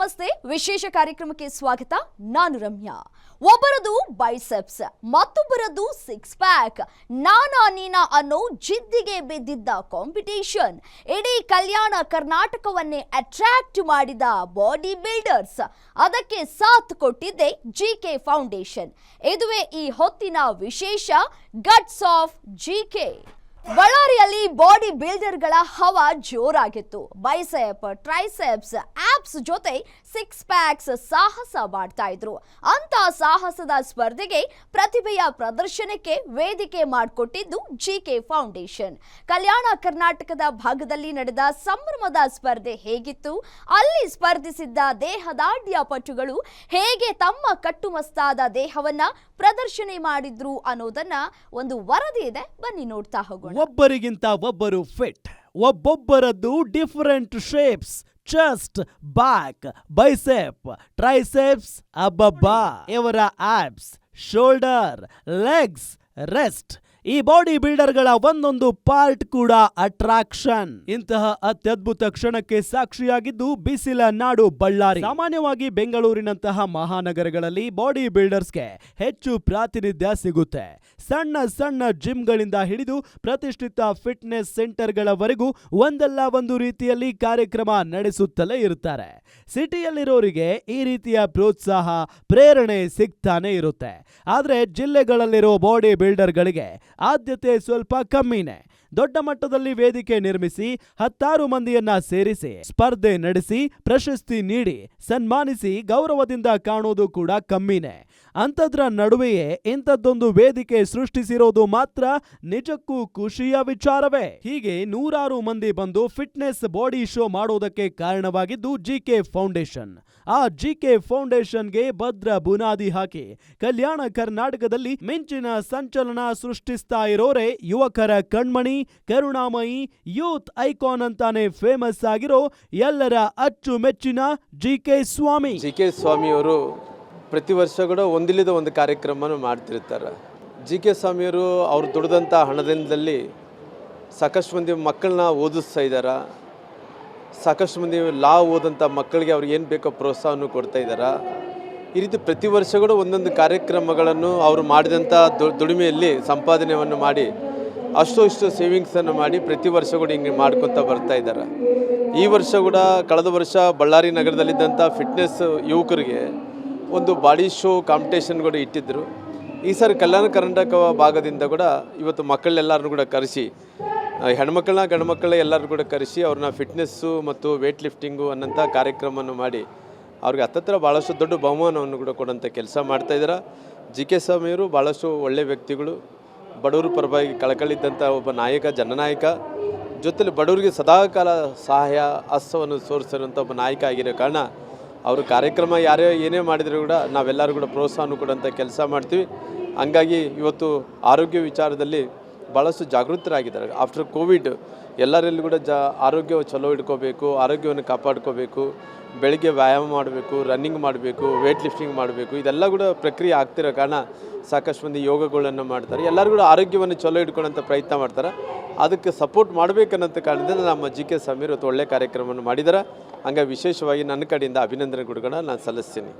ನಮಸ್ತೆ. ವಿಶೇಷ ಕಾರ್ಯಕ್ರಮಕ್ಕೆ ಸ್ವಾಗತ. ನಾನು ರಮ್ಯಾ. ಒಬ್ಬರದು ಬೈಸೆಪ್ಸ್ ಮತ್ತೊಬ್ಬರದು ಸಿಕ್ಸ್ ಪ್ಯಾಕ್ ನಾನಾ ನೀನಾ ಅನ್ನೋ ಜಿದ್ದಿಗೆ ಬಿದ್ದಿದ್ದ ಕಾಂಪಿಟೇಷನ್ ಇಡೀ ಕಲ್ಯಾಣ ಕರ್ನಾಟಕವನ್ನೇ ಅಟ್ರಾಕ್ಟ್ ಮಾಡಿದ ಬಾಡಿ ಬಿಲ್ಡರ್ಸ್ ಅದಕ್ಕೆ ಸಾಥ್ ಕೊಟ್ಟಿದ್ದೆ ಜಿ ಕೆ ಫೌಂಡೇಶನ್ ಇದುವೇ ಈ ಹೊತ್ತಿನ ವಿಶೇಷ ಗಟ್ಸ್ ಆಫ್ ಜಿ ಕೆ ಬಳ್ಳಾರಿಯಲ್ಲಿ ಬಾಡಿ ಬಿಲ್ಡರ್ಗಳ ಹವಾ ಜೋರಾಗಿತ್ತು. ಬೈಸೆಪ್ ಟ್ರೈಸೆಪ್ಸ್ ಆಪ್ಸ್ ಜೊತೆ ಸಿಕ್ಸ್ ಪ್ಯಾಕ್ಸ್ ಸಾಹಸ ಮಾಡ್ತಾ ಇದ್ರು. ಅಂತ ಸಾಹಸದ ಸ್ಪರ್ಧೆಗೆ ಪ್ರತಿಭೆಯ ಪ್ರದರ್ಶನಕ್ಕೆ ವೇದಿಕೆ ಮಾಡಿಕೊಟ್ಟಿದ್ದು ಜಿ ಕೆ ಫೌಂಡೇಶನ್ ಕಲ್ಯಾಣ ಕರ್ನಾಟಕದ ಭಾಗದಲ್ಲಿ ನಡೆದ ಸಂಭ್ರಮದ ಸ್ಪರ್ಧೆ ಹೇಗಿತ್ತು? ಅಲ್ಲಿ ಸ್ಪರ್ಧಿಸಿದ್ದ ದೇಹದಾಢ್ಯ ಪಟುಗಳು ಹೇಗೆ ತಮ್ಮ ಕಟ್ಟುಮಸ್ತಾದ ದೇಹವನ್ನ ಪ್ರದರ್ಶನ ಮಾಡಿದ್ರು ಅನ್ನೋದನ್ನ ಒಂದು ವರದಿ ಇದೆ. ಬನ್ನಿ ನೋಡ್ತಾ ಹೋಗೋಣ. ಒಬ್ಬರಿಗಿಂತ ಒಬ್ಬರು fit ಒಬ್ಬೊಬ್ಬರದ್ದು different shapes chest back bicep triceps ಅಬ್ಬಬ್ಬಾ ಇವರ ಆಪ್ಸ್ ಶೋಲ್ಡರ್ ಲೆಗ್ಸ್ ರೆಸ್ಟ್ ಈ ಬಾಡಿ ಬಿಲ್ಡರ್ಗಳ ಒಂದೊಂದು ಪಾರ್ಟ್ ಕೂಡ ಅಟ್ರಾಕ್ಷನ್. ಇಂತಹ ಅತ್ಯದ್ಭುತ ಕ್ಷಣಕ್ಕೆ ಸಾಕ್ಷಿಯಾಗಿದ್ದು ಬಿಸಿಲ ನಾಡು ಬಳ್ಳಾರಿ. ಸಾಮಾನ್ಯವಾಗಿ ಬೆಂಗಳೂರಿನಂತಹ ಮಹಾನಗರಗಳಲ್ಲಿ ಬಾಡಿ ಬಿಲ್ಡರ್ಸ್ಗೆ ಹೆಚ್ಚು ಪ್ರಾತಿನಿಧ್ಯ ಸಿಗುತ್ತೆ. ಸಣ್ಣ ಸಣ್ಣ ಜಿಮ್ಗಳಿಂದ ಹಿಡಿದು ಪ್ರತಿಷ್ಠಿತ ಫಿಟ್ನೆಸ್ ಸೆಂಟರ್ಗಳವರೆಗೂ ಒಂದಲ್ಲ ಒಂದು ರೀತಿಯಲ್ಲಿ ಕಾರ್ಯಕ್ರಮ ನಡೆಸುತ್ತಲೇ ಇರುತ್ತಾರೆ. ಸಿಟಿಯಲ್ಲಿರೋರಿಗೆ ಈ ರೀತಿಯ ಪ್ರೋತ್ಸಾಹ, ಪ್ರೇರಣೆ ಸಿಗ್ತಾನೆ ಇರುತ್ತೆ. ಆದರೆ ಜಿಲ್ಲೆಗಳಲ್ಲಿರೋ ಬಾಡಿ ಬಿಲ್ಡರ್ಗಳಿಗೆ ಆದ್ಯತೆ ಸ್ವಲ್ಪ ಕಮ್ಮಿನೇ. ದೊಡ್ಡ ಮಟ್ಟದಲ್ಲಿ ವೇದಿಕೆ ನಿರ್ಮಿಸಿ ಹತ್ತಾರು ಮಂದಿಯನ್ನ ಸೇರಿಸಿ ಸ್ಪರ್ಧೆ ನಡೆಸಿ ಪ್ರಶಸ್ತಿ ನೀಡಿ ಸನ್ಮಾನಿಸಿ ಗೌರವದಿಂದ ಕಾಣೋದು ಕೂಡ ಕಮ್ಮಿನೇ. ಅಂಥದ್ರ ನಡುವೆಯೇ ಇಂಥದ್ದೊಂದು ವೇದಿಕೆ ಸೃಷ್ಟಿಸಿರೋದು ಮಾತ್ರ ನಿಜಕ್ಕೂ ಖುಷಿಯ ವಿಚಾರವೇ. ಹೀಗೆ ನೂರಾರು ಮಂದಿ ಬಂದು ಫಿಟ್ನೆಸ್ ಬಾಡಿ ಶೋ ಮಾಡೋದಕ್ಕೆ ಕಾರಣವಾಗಿದ್ದು ಜಿ ಕೆ ಫೌಂಡೇಶನ್. ಆ ಜಿ ಕೆ ಫೌಂಡೇಶನ್ಗೆ ಭದ್ರ ಬುನಾದಿ ಹಾಕಿ ಕಲ್ಯಾಣ ಕರ್ನಾಟಕದಲ್ಲಿ ಮಿಂಚಿನ ಸಂಚಲನ ಸೃಷ್ಟಿಸ್ತಾ ಇರೋರೆ ಯುವಕರ ಕಣ್ಮಣಿ, ಕರುಣಾಮಯಿ, ಯೂತ್ ಐಕಾನ್ ಅಂತಾನೆ ಫೇಮಸ್ ಆಗಿರೋ ಎಲ್ಲರ ಅಚ್ಚುಮೆಚ್ಚಿನ G K Swami. G K ಸ್ವಾಮಿಯವರು ಪ್ರತಿ ವರ್ಷ ಕೂಡ ಒಂದಿಲ್ಲದ ಒಂದು ಕಾರ್ಯಕ್ರಮನ ಮಾಡ್ತಿರ್ತಾರೆ. ಜಿ ಕೆ ಸ್ವಾಮಿಯವರು ಅವ್ರು ದುಡಿದಂಥ ಹಣದಿಂದಲ್ಲಿ ಸಾಕಷ್ಟು ಮಂದಿ ಮಕ್ಕಳನ್ನ ಓದಿಸ್ತಾ ಇದ್ದಾರೆ ಸಾಕಷ್ಟು ಮಂದಿ ಲಾ ಓದಂಥ ಮಕ್ಕಳಿಗೆ ಅವ್ರಿಗೆ ಏನು ಬೇಕೋ ಪ್ರೋತ್ಸಾಹವನ್ನು ಕೊಡ್ತಾ ಇದ್ದಾರೆ ಈ ರೀತಿ ಪ್ರತಿ ವರ್ಷ ಕೂಡ ಒಂದೊಂದು ಕಾರ್ಯಕ್ರಮಗಳನ್ನು ಅವರು ಮಾಡಿದಂಥ ದುಡಿಮೆಯಲ್ಲಿ ಸಂಪಾದನೆಯನ್ನು ಮಾಡಿ ಅಷ್ಟು ಇಷ್ಟು ಸೇವಿಂಗ್ಸನ್ನು ಮಾಡಿ ಪ್ರತಿ ವರ್ಷ ಕೂಡ ಹಿಂಗೆ ಮಾಡ್ಕೊತ ಬರ್ತಾ ಇದ್ದಾರೆ ಈ ವರ್ಷ ಕೂಡ ಕಳೆದ ವರ್ಷ ಬಳ್ಳಾರಿ ನಗರದಲ್ಲಿದ್ದಂಥ ಫಿಟ್ನೆಸ್ ಯುವಕರಿಗೆ ಒಂದು ಬಾಡಿ ಶೋ ಕಾಂಪಿಟೇಷನ್ ಕೂಡ ಇಟ್ಟಿದ್ದರು ಈ ಸಾರಿ ಕಲ್ಯಾಣ ಕರ್ನಾಟಕ ಭಾಗದಿಂದ ಕೂಡ ಇವತ್ತು ಮಕ್ಕಳೆಲ್ಲರನ್ನು ಕೂಡ ಕರೆಸಿ ಹೆಣ್ಮಕ್ಳನ್ನ ಗಂಡು ಎಲ್ಲರೂ ಕೂಡ ಕರೆಸಿ ಅವ್ರನ್ನ ಫಿಟ್ನೆಸ್ಸು ಮತ್ತು ವೇಟ್ ಲಿಫ್ಟಿಂಗು ಅನ್ನೋಂಥ ಕಾರ್ಯಕ್ರಮವನ್ನು ಮಾಡಿ ಅವ್ರಿಗೆ ಹತ್ತತ್ರ ಭಾಳಷ್ಟು ದೊಡ್ಡ ಬಹುಮಾನವನ್ನು ಕೂಡ ಕೊಡೋಂಥ ಕೆಲಸ ಮಾಡ್ತಾಯಿದ್ದಾರೆ ಜಿ ಕೆ ಸ್ವಾಮಿಯವರು ಭಾಳಷ್ಟು ಒಳ್ಳೆಯ ವ್ಯಕ್ತಿಗಳು. ಬಡವರ ಪರವಾಗಿ ಕಳಕಳಿದ್ದಂಥ ಒಬ್ಬ ನಾಯಕ, ಜನನಾಯಕ. ಜೊತೆಲಿ ಬಡವರಿಗೆ ಸದಾಕಾಲ ಸಹಾಯ, ಹಸ್ತವನ್ನು ಸೋರಿಸಿರುವಂಥ ಒಬ್ಬ ನಾಯಕ ಆಗಿರೋ ಕಾರಣ ಅವರು ಕಾರ್ಯಕ್ರಮ ಯಾರೇ ಏನೇ ಮಾಡಿದರೂ ಕೂಡ ನಾವೆಲ್ಲರೂ ಕೂಡ ಪ್ರೋತ್ಸಾಹನೂ ಕೊಡೋಂಥ ಕೆಲಸ ಮಾಡ್ತೀವಿ. ಹಂಗಾಗಿ ಇವತ್ತು ಆರೋಗ್ಯ ವಿಚಾರದಲ್ಲಿ ಭಾಳಷ್ಟು ಜಾಗೃತರಾಗಿದ್ದಾರೆ. ಆಫ್ಟರ್ ಕೋವಿಡ್ ಎಲ್ಲರಲ್ಲೂ ಕೂಡ ಜಾ ಆರೋಗ್ಯ ಚಲೋ ಇಟ್ಕೋಬೇಕು, ಆರೋಗ್ಯವನ್ನು ಕಾಪಾಡ್ಕೋಬೇಕು, ಬೆಳಿಗ್ಗೆ ವ್ಯಾಯಾಮ ಮಾಡಬೇಕು ರನ್ನಿಂಗ್ ಮಾಡಬೇಕು ವೆಯ್ಟ್ ಲಿಫ್ಟಿಂಗ್ ಮಾಡಬೇಕು, ಇದೆಲ್ಲ ಕೂಡ ಪ್ರಕ್ರಿಯೆ ಆಗ್ತಿರೋ ಕಾರಣ ಸಾಕಷ್ಟು ಮಂದಿ ಯೋಗಗಳನ್ನು ಮಾಡ್ತಾರೆ. ಎಲ್ಲರೂ ಕೂಡ ಆರೋಗ್ಯವನ್ನು ಚಲೋ ಇಟ್ಕೊಳ್ಳೋಂಥ ಪ್ರಯತ್ನ ಮಾಡ್ತಾರೆ. ಅದಕ್ಕೆ ಸಪೋರ್ಟ್ ಮಾಡಬೇಕನ್ನೋಂಥ ಕಾರಣದಿಂದ ನಮ್ಮ ಜಿ ಕೆ ಸಮೀರ್ ಒಳ್ಳೆ ಕಾರ್ಯಕ್ರಮವನ್ನು ಮಾಡಿದ್ದಾರೆ. ಹಂಗಾಗಿ ವಿಶೇಷವಾಗಿ ನನ್ನ ಕಡೆಯಿಂದ ಅಭಿನಂದನೆ ಕೊಡ್ಕೊಂಡು ನಾನು ಸಲ್ಲಿಸ್ತೀನಿ.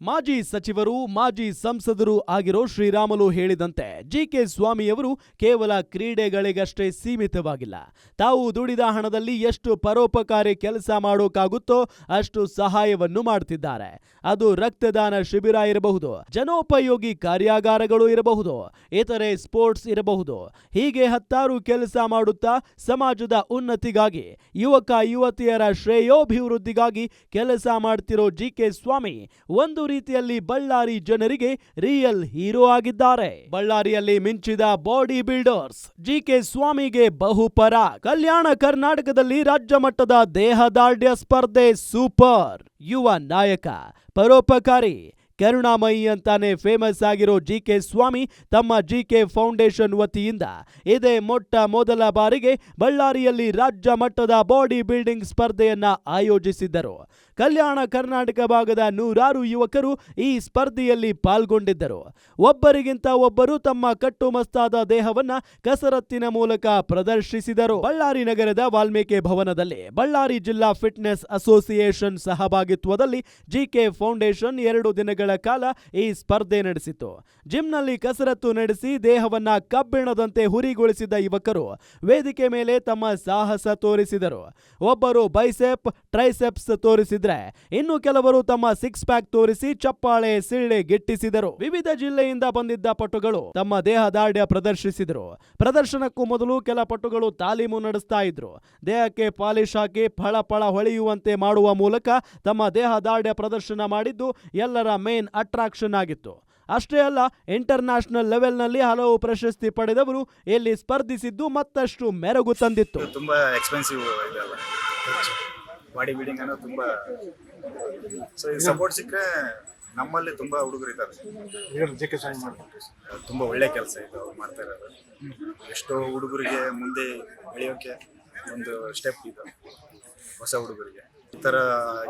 ಮಾಜಿ ಸಚಿವರು, ಮಾಜಿ ಸಂಸದರು ಆಗಿರೋ ಶ್ರೀರಾಮಲು ಹೇಳಿದಂತೆ ಜಿ ಕೆ ಸ್ವಾಮಿಯವರು ಕೇವಲ ಕ್ರೀಡೆಗಳಿಗಷ್ಟೇ ಸೀಮಿತವಾಗಿಲ್ಲ. ತಾವು ದುಡಿದ ಹಣದಲ್ಲಿ ಎಷ್ಟು ಪರೋಪಕಾರಿ ಕೆಲಸ ಮಾಡೋಕ್ಕಾಗುತ್ತೋ ಅಷ್ಟು ಸಹಾಯವನ್ನು ಮಾಡ್ತಿದ್ದಾರೆ. ಅದು ರಕ್ತದಾನ ಶಿಬಿರ ಇರಬಹುದು, ಜನೋಪಯೋಗಿ ಕಾರ್ಯಾಗಾರಗಳು ಇರಬಹುದು, ಇತರೆ ಸ್ಪೋರ್ಟ್ಸ್ ಇರಬಹುದು. ಹೀಗೆ ಹತ್ತಾರು ಕೆಲಸ ಮಾಡುತ್ತಾ ಸಮಾಜದ ಉನ್ನತಿಗಾಗಿ, ಯುವಕ ಯುವತಿಯರ ಶ್ರೇಯೋಭಿವೃದ್ಧಿಗಾಗಿ ಕೆಲಸ ಮಾಡ್ತಿರೋ ಜಿ ಕೆ ಸ್ವಾಮಿ ಒಂದು ರೀತಿಯಲ್ಲಿ ಬಳ್ಳಾರಿ ಜನರಿಗೆ ರಿಯಲ್ ಹೀರೋ ಆಗಿದ್ದಾರೆ. ಬಳ್ಳಾರಿಯಲ್ಲಿ ಮಿಂಚಿದ ಬಾಡಿ ಬಿಲ್ಡರ್ಸ್ ಜಿ ಕೆ ಸ್ವಾಮಿಗೆ ಬಹುಪರ. ಕಲ್ಯಾಣ ಕರ್ನಾಟಕದಲ್ಲಿ ರಾಜ್ಯ ಮಟ್ಟದ ದೇಹದಾರ್ಢ್ಯ ಸ್ಪರ್ಧೆ ಸೂಪರ್ ಯುವ ನಾಯಕ, ಪರೋಪಕಾರಿ. ಕರುಣಾಮಯಿ ಅಂತಾನೆ ಫೇಮಸ್ ಆಗಿರೋ ಜಿ ಕೆ ಸ್ವಾಮಿ ತಮ್ಮ ಜಿ ಕೆ ಫೌಂಡೇಶನ್ ವತಿಯಿಂದ ಇದೇ ಮೊಟ್ಟ ಮೊದಲ ಬಾರಿಗೆ ಬಳ್ಳಾರಿಯಲ್ಲಿ ರಾಜ್ಯ ಮಟ್ಟದ ಬಾಡಿ ಬಿಲ್ಡಿಂಗ್ ಸ್ಪರ್ಧೆಯನ್ನ ಆಯೋಜಿಸಿದ್ದರು. ಕಲ್ಯಾಣ ಕರ್ನಾಟಕ ಭಾಗದ ನೂರಾರು ಯುವಕರು ಈ ಸ್ಪರ್ಧೆಯಲ್ಲಿ ಪಾಲ್ಗೊಂಡಿದ್ದರು. ಒಬ್ಬರಿಗಿಂತ ಒಬ್ಬರು ತಮ್ಮ ಕಟ್ಟುಮಸ್ತಾದ ದೇಹವನ್ನ ಕಸರತ್ತಿನ ಮೂಲಕ ಪ್ರದರ್ಶಿಸಿದರು. ಬಳ್ಳಾರಿ ನಗರದ ವಾಲ್ಮೀಕಿ ಭವನದಲ್ಲಿ ಬಳ್ಳಾರಿ ಜಿಲ್ಲಾ ಫಿಟ್ನೆಸ್ ಅಸೋಸಿಯೇಷನ್ ಸಹಭಾಗಿತ್ವದಲ್ಲಿ ಜಿಕೆ ಫೌಂಡೇಶನ್ ಎರಡು ದಿನಗಳ ಕಾಲ ಈ ಸ್ಪರ್ಧೆ ನಡೆಸಿತು. ಜಿಮ್ನಲ್ಲಿ ಕಸರತ್ತು ನಡೆಸಿ ದೇಹವನ್ನ ಕಬ್ಬಿಣದಂತೆ ಹುರಿಗೊಳಿಸಿದ ಯುವಕರು ವೇದಿಕೆ ಮೇಲೆ ತಮ್ಮ ಸಾಹಸ ತೋರಿಸಿದರು. ಒಬ್ಬರು ಬೈಸೆಪ್, ಟ್ರೈಸೆಪ್ಸ್ ತೋರಿಸಿದ್ರೆ ಇನ್ನು ಕೆಲವರು ತಮ್ಮ ಸಿಕ್ಸ್ ಪ್ಯಾಕ್ ತೋರಿಸಿ ಚಪ್ಪಾಳೆ, ಸಿಳ್ಳೆ ಗಿಟ್ಟಿಸಿದರು. ವಿವಿಧ ಜಿಲ್ಲೆಯಿಂದ ಬಂದಿದ್ದ ಪಟುಗಳು ತಮ್ಮ ದೇಹದಾಢ್ಯ ಪ್ರದರ್ಶಿಸಿದರು. ಪ್ರದರ್ಶನಕ್ಕೂ ಮೊದಲು ಕೆಲ ಪಟುಗಳು ತಾಲೀಮು ನಡೆಸ್ತಾ ಇದ್ರು. ದೇಹಕ್ಕೆ ಪಾಲಿಶ್ ಹಾಕಿ ಫಳ ಫಳ ಹೊಳೆಯುವಂತೆ ಮಾಡುವ ಮೂಲಕ ತಮ್ಮ ದೇಹದಾಢ್ಯ ಪ್ರದರ್ಶನ ಮಾಡಿದ್ದು ಎಲ್ಲರ ಮೇನ್ ಅಟ್ರಾಕ್ಷನ್ ಆಗಿತ್ತು. ಅಷ್ಟೇ ಅಲ್ಲ ಇಂಟರ್ನ್ಯಾಷನಲ್ ಲೆವೆಲ್ನಲ್ಲಿ ಹಲವು ಪ್ರಶಸ್ತಿ ಪಡೆದವರು ಇಲ್ಲಿ ಸ್ಪರ್ಧಿಸಿದ್ದು ಮತ್ತಷ್ಟು ಮೆರಗು ತಂದಿತ್ತು. ತುಂಬಾ ಎಕ್ಸ್ಪೆನ್ಸಿವ್ ಬಾಡಿ ಬಿಲ್ಡಿಂಗ್ ಅನ್ನೋದು ತುಂಬ ಸೊ ಇದು ಸಪೋರ್ಟ್ ಸಿಕ್ಕರೆ ನಮ್ಮಲ್ಲಿ ತುಂಬ ಹುಡುಗರು ಇದ್ದಾರೆ. ತುಂಬ ಒಳ್ಳೆ ಕೆಲಸ ಇದು ಅವ್ರು ಮಾಡ್ತಾ ಇರೋದು. ಎಷ್ಟೋ ಹುಡುಗರಿಗೆ ಮುಂದೆ ಬೆಳೆಯೋಕೆ ಒಂದು ಸ್ಟೆಪ್ ಇದು. ಹೊಸ ಹುಡುಗರಿಗೆ. ಈ ಥರ